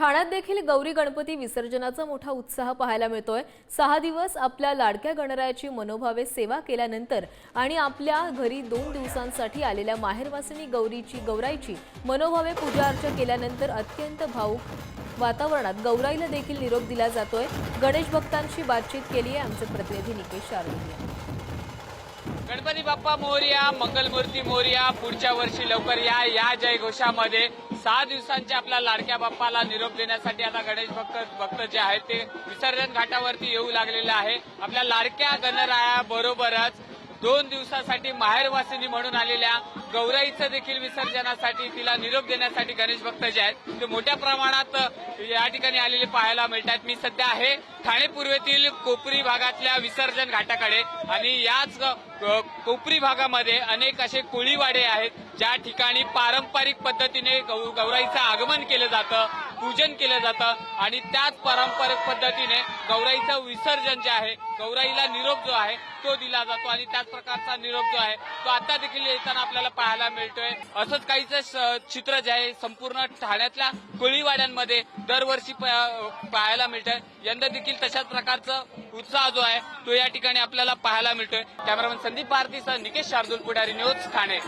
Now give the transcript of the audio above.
ठाण्यात देखील गौरी गणपती विसर्जनाचा मोठा उत्साह पाहायला मिळतोय. सहा दिवस आपल्या लाडक्या गणरायाची मनोभावे सेवा केल्यानंतर आणि आपल्या घरी दोन दिवसांसाठी आलेल्या माहेरवासिनी गौरीची गौराईची मनोभावे पूजा अर्चा केल्यानंतर अत्यंत भाऊक वातावरणात गौराईला देखील निरोप दिला जातोय. गणेश भक्तांशी बातचीत केली आहे आमचे प्रतिनिधी निकेश शार्दूल गणपती बाप्पा मोर्या मंगलमूर्ती मोर्या पुढच्या वर्षी लवकर या या जयघोषामध्ये सहा दिवसांच्या आपल्या लाडक्या बाप्पाला निरोप देण्यासाठी आता गणेश भक्त भक्त जे आहेत ते विसर्जन घाटावरती येऊ लागलेले आहे. आपल्या लाडक्या गणराया बरोबरच दोन दिवसासाठी माहेरवासिनी म्हणून आलेल्या गौराईचं देखील विसर्जनासाठी तिला निरोप देण्यासाठी गणेश भक्त जे आहेत ते मोठ्या प्रमाणात या ठिकाणी आलेले पाहायला मिळतात मी सध्या आहे ठाणे पूर्वेतील कोपरी भागातल्या विसर्जन घाटाकडे आणि याच कोपरी भागामध्ये अनेक असे कोळीवाडे आहेत ज्या ठिकाणी पारंपरिक पद्धतीने गौ- गौराईचं आगमन केलं जातं पूजन केलं जातं आणि त्याच पारंपरिक पद्धतीने गौराईचं विसर्जन जे आहे गौराईला निरोप जो आहे तो दिला जातो आणि त्याच प्रकारचा निरोप जो आहे तो आता देखील येताना आपल्याला पाहायला मिळतोय. असंच काहीच चित्र जे आहे संपूर्ण ठाण्यातल्या कोळीवाड्यांमध्ये दरवर्षी प- पाहायला मिळतंय. यंदा देखील तशाच प्रकारचं उत्साह जो आहे तो या ठिकाणी आपल्याला पाहायला मिळतोय. कॅमेरामॅन संदीप भारतीसह निकेश शार्दूल पुढारी न्यूज ठाणे